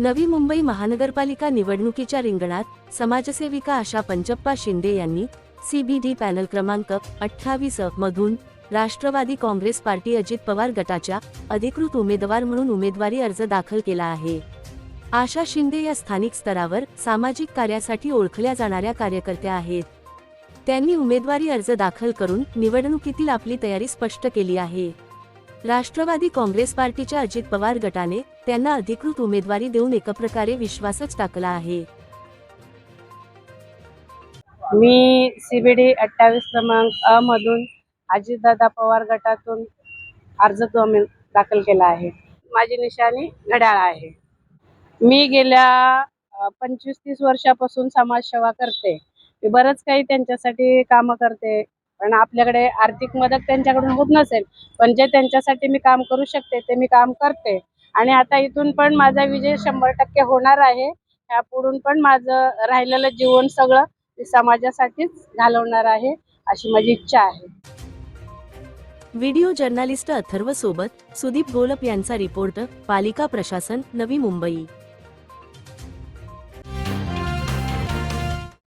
नवी मुंबई महानगरपालिका निवडणुकीच्या रिंगणात समाजसेविका आशा पंचप्पा शिंदे यांनी सीबीडी पॅनल क्रमांक अठ्ठावीस मधून राष्ट्रवादी काँग्रेस पार्टी अजित पवार गटाच्या अधिकृत उमेदवार म्हणून उमेदवारी अर्ज दाखल केला आहे. आशा शिंदे या स्थानिक स्तरावर सामाजिक कार्यासाठी ओळखल्या जाणाऱ्या कार्यकर्त्या आहेत. त्यांनी उमेदवारी अर्ज दाखल करून निवडणुकीतील आपली तयारी स्पष्ट केली आहे. राष्ट्रवादी काँग्रेस पार्टीच्या अजित पवार गटाने त्यांना अधिकृत उमेदवारी देऊन एकप्रकारे विश्वासच टाकला आहे. मी सीबीडी अठ्ठावीस क्रमांक अ मधून अजितदादा पवार गटातून अर्ज दाखल केला आहे. माझी निशाणी घड्याळ आहे. मी गेल्या पंचवीस तीस वर्षापासून समाजसेवा करते. मी बरंच काही त्यांच्यासाठी कामं करते. पण आपल्याकडे आर्थिक मदत त्यांच्याकडून होत नसेल पण जे त्यांच्यासाठी मी काम करू शकते ते मी काम करते. आणि आता इथून पण माझा विजय शंभर टक्के होणार आहे. ह्यापुढून पण माझं राहिलेलं जीवन सगळं मी समाजासाठीच घालवणार आहे अशी माझी इच्छा आहे. व्हिडिओ जर्नालिस्ट अथर्व सोबत सुदीप गोलप यांचा रिपोर्ट पालिका प्रशासन नवी मुंबई.